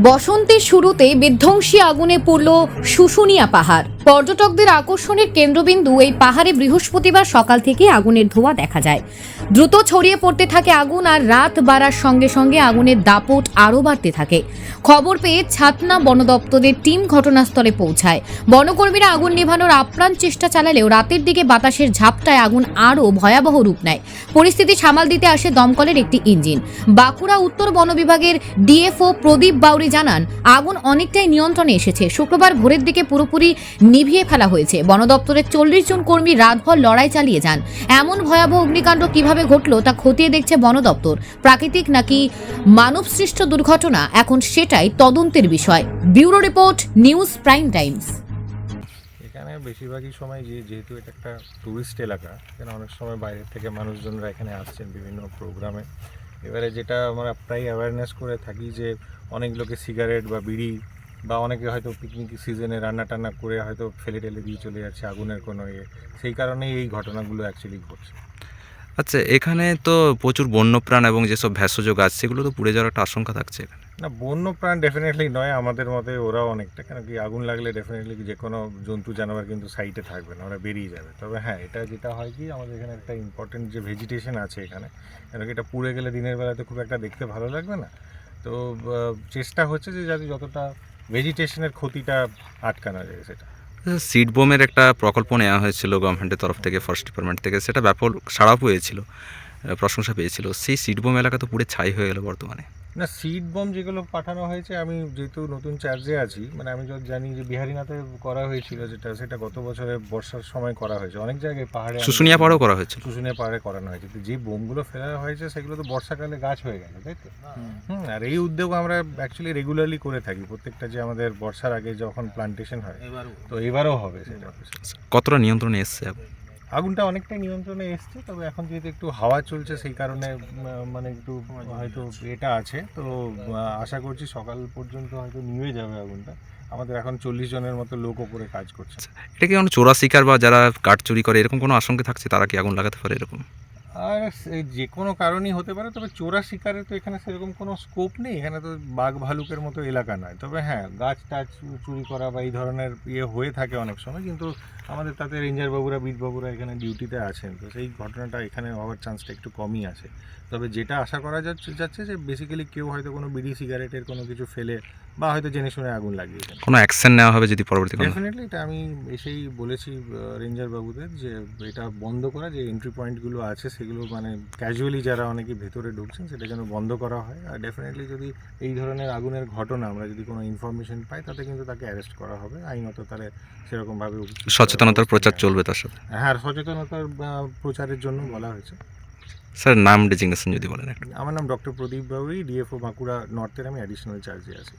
বসন্তের শুরুতে বিধ্বংসী আগুনে পড়ল শুশুনিয়া পাহাড়। পর্যটকদের আকর্ষণের কেন্দ্রবিন্দু এই পাহাড়ে বৃহস্পতিবার সকাল থেকে আগুনের ধোঁয়া দেখা যায়। দ্রুত ছড়িয়ে পড়তে থাকে আগুন আর রাত বাড়ার সঙ্গে সঙ্গে আগুনের দাপট আরও বাড়তে থাকে। খবর পেয়ে ছাতনা বন দপ্তরের টিম ঘটনাস্থলে পৌঁছায়। বনকর্মীরা আগুন নেভানোর আপ্রাণ চেষ্টা চালালেও রাতের দিকে বাতাসের ঝাপটায় আগুন আরও ভয়াবহ রূপ নেয়। পরিস্থিতি সামাল দিতে আসে দমকলের একটি ইঞ্জিন। বাঁকুড়া উত্তর বন বিভাগের ডিএফও প্রদীপ বাউরি জানান, আগুন অনেকটাই নিয়ন্ত্রণে এসেছে। শুক্রবার ভোরের দিকে পুরোপুরি নিভিয়ে ফেলা হয়েছে। বন দপ্তরের চল্লিশ জন কর্মী রাতভর লড়াই চালিয়ে যান। এমন ভয়াবহ অগ্নিকাণ্ড কীভাবে ঘটলো তা খতিয়ে দেখছে বন দপ্তর প্রাকৃতিক নাকি মানবসৃষ্ট দুর্ঘটনা? এখন সেটাই তদন্তের বিষয়। Bureau report, news prime times. এখানে বেশিরভাগই সময় যে যেহেতু এটা একটা টুরিস্ট এলাকা এখানে অনেক সময় বাইরের থেকে মানুষজনরা এখানে আসছেন বিভিন্ন প্রোগ্রামে। এবারে যেটা আমরা প্রায় অ্যাওয়ারনেস করে থাকি যে অনেক লোকে সিগারেট বা বিড়ি বা অনেকে হয়তো পিকনিক সিজনে রান্না টান্না করে হয়তো ফেলে টেলে দিয়ে চলে যাচ্ছে আগুনের কোনো ইয়ে। সেই কারণেই এই ঘটনাগুলো অ্যাকচুয়ালি ঘটছে। আচ্ছা এখানে তো প্রচুর বন্যপ্রাণ এবং যেসব ভেষজ গাছ সেগুলো তো পুড়ে যাওয়ার একটা আশঙ্কা থাকছে এখানে। না বন্যপ্রাণ ডেফিনেটলি নয় আমাদের মতে ওরাও অনেকটা কেন কি আগুন লাগলে ডেফিনেটলি যে কোনো জন্তু জানোয়ার কিন্তু সাইটে থাকবে না ওরা বেরিয়ে যাবে। তবে হ্যাঁ এটা যেটা হয় কি আমাদের এখানে একটা ইম্পর্টেন্ট যে ভেজিটেশন আছে এখানে কেন কি এটা পুড়ে গেলে দিনের বেলাতে খুব একটা দেখতে ভালো লাগবে না। তো চেষ্টা হচ্ছে যে যাতে যতটা ভেজিটেশনের ক্ষতিটা আটকানো যায় সেটা। সিড বোমের একটা প্রকল্প নেওয়া হয়েছিল গভর্নমেন্টের তরফ থেকে ফরেস্ট ডিপার্টমেন্ট থেকে সেটা ব্যাপক সাড়া পেয়েছিল। আহ, প্রশংসা পেয়েছিল। সেই সিড বোম এলাকা তো পুরো ছাই হয়ে গেল বর্তমানে। না সিড বোম যেগুলো পাঠানো হয়েছে আমি যেহেতু নতুন চার্জে আছি মানে আমি যত জানি যে বিহারিনাথে করা হয়েছিল যেটা সেটা গত বছরে বর্ষার সময় করা হয়েছে। অনেক জায়গায় পাহাড়ে শুশুনিয়া পাড়েও করা হয়েছে শুশুনিয়া পাহাড়ে করানো হয়েছে। তো যে বোমগুলো ফেলা হয়েছে সেগুলো তো বর্ষাকালে গাছ হয়ে গেছে তাই তো? হুম আর এই উদ্যোগ আমরা অ্যাকচুয়ালি রেগুলারলি করে থাকি। প্রত্যেকটা যে আমাদের বর্ষার আগে যখন প্লান্টেশন হয় তো এবারও হবে সেটা। কতটা নিয়ন্ত্রণে এসছে এখন? আগুনটা অনেকটাই নিয়ন্ত্রণে এসছে, তবে এখন যেহেতু একটু হাওয়া চলছে, সেই কারণে মানে একটু হয়তো এটা আছে। তো আশা করছি সকাল পর্যন্ত হয়তো নিয়ে যাবে আগুনটা। আমাদের এখন চল্লিশ জনের মতো লোক ওপরে কাজ করছে। এটা কি কোনো চোরা শিকার বা যারা কাঠ চুরি করে, এরকম কোনো আশঙ্কা থাকছে, তারা কি আগুন লাগাতে পারে এরকম? আর যে কোনো কারণই হতে পারে, তবে চোরা শিকারের তো এখানে সেরকম কোনো স্কোপ নেই। এখানে তো বাঘ ভালুকের মতো এলাকা নয়। তবে হ্যাঁ গাছ টাছ চুরি করা বা এই ধরনের ইয়ে হয়ে থাকে অনেক সময়, কিন্তু আমাদের তাতে রেঞ্জার বাবুরা বিট বাবুরা এখানে ডিউটিতে আছেন। তো সেই ঘটনাটা এখানে হওয়ার চান্সটা একটু কমই আছে। তবে যেটা আশা করা যাচ্ছে যাচ্ছে যে বেসিক্যালি কেউ হয়তো কোনো বিড়ি সিগারেটের কোনো কিছু ফেলে বা হয়তো জেনে শুনে আগুন লাগিয়েছেন কোনো অ্যাকশন নেওয়া হবে যদি পরবর্তী কোনো? ডেফিনেটলি এটা আমি এসেই বলেছি রেঞ্জার বাবুদের যে এটা বন্ধ করা যে এন্ট্রি পয়েন্টগুলো আছে সেগুলো মানে ক্যাজুয়ালি যারা অনেকে ভেতরে ঢুকছেন সেটা যেন বন্ধ করা হয়। আর ডেফিনেটলি যদি এই ধরনের আগুনের ঘটনা আমরা যদি কোনো ইনফরমেশন পাই তাতে কিন্তু তাকে অ্যারেস্ট করা হবে। আইনত তাহলে সেরকমভাবে সচেতনতার প্রচার চলবে তার সাথে? হ্যাঁ সচেতনতার প্রচারের জন্য বলা হয়েছে। স্যার নাম ডেজিগনেশন যদি বলেন আমার নাম ডক্টর প্রদীপ বাউরি ডিএফও বাঁকুড়া নর্থের আমি অ্যাডিশনাল চার্জে আছি।